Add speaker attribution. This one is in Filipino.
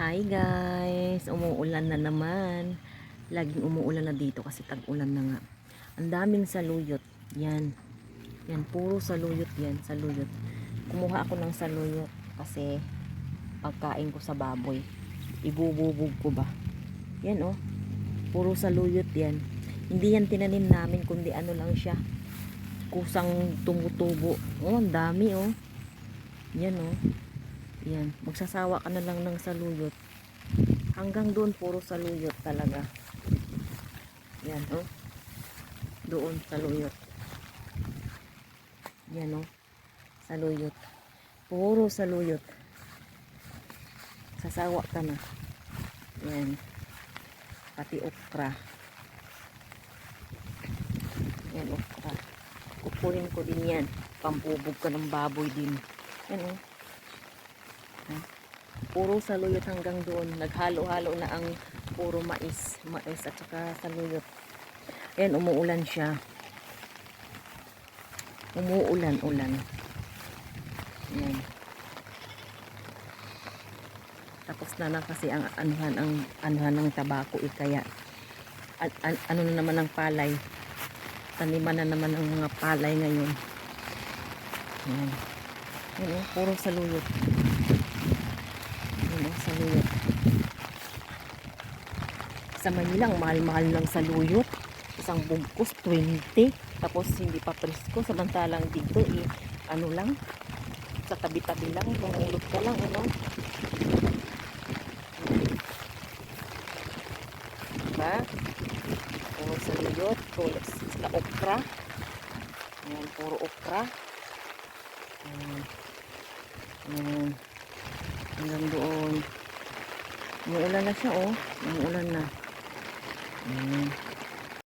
Speaker 1: Hi guys! Umuulan na naman. Laging umuulan na dito kasi tag-ulan na nga. Ang daming saluyot. Yan. Yan, puro saluyot yan. Saluyot. Kumuha ako ng saluyot kasi pagkain ko sa baboy. Ibububog ko ba? Yan oh. Puro saluyot yan. Hindi yan tinanim namin kundi ano lang siya. Kusang tumutubo. Oh, ang dami oh. Yan oh. Yan, magsasawa ka na lang ng saluyot. Hanggang doon puro saluyot talaga. Yan, oh. Doon saluyot. Yan, oh. Saluyot. Puro saluyot. Sasawa ka na. Yan. Pati okra. Yan, okra. Kukunin ko din yan. Pampubog ka ng baboy din. Yan, oh puro saluyot hanggang doon. Naghalo-halo na ang puro mais. Mais at saka saluyot. Ayan, umuulan siya. Umuulan-ulan. Ayan. Tapos na na kasi ang anuhan, ang anuhan ng tabako eh, kaya an, an, ano na naman ang palay. Taniman na naman ang mga palay ngayon. Ayan. Ayan, puro saluyot. Ayan, oh, saluyot. Sa Manila, mahal-mahal ng saluyot. Isang bugkos, 20. Tapos hindi pa presko. Samantalang dito, eh, ano lang, sa tabi-tabi lang, pangulot ka lang, ano. Diba? Puro saluyot, puro sa okra. Ayan, puro okra. Ayan. Ayan. Hanggang doon. Umuulan na siya, oh. Umuulan na. Ayan.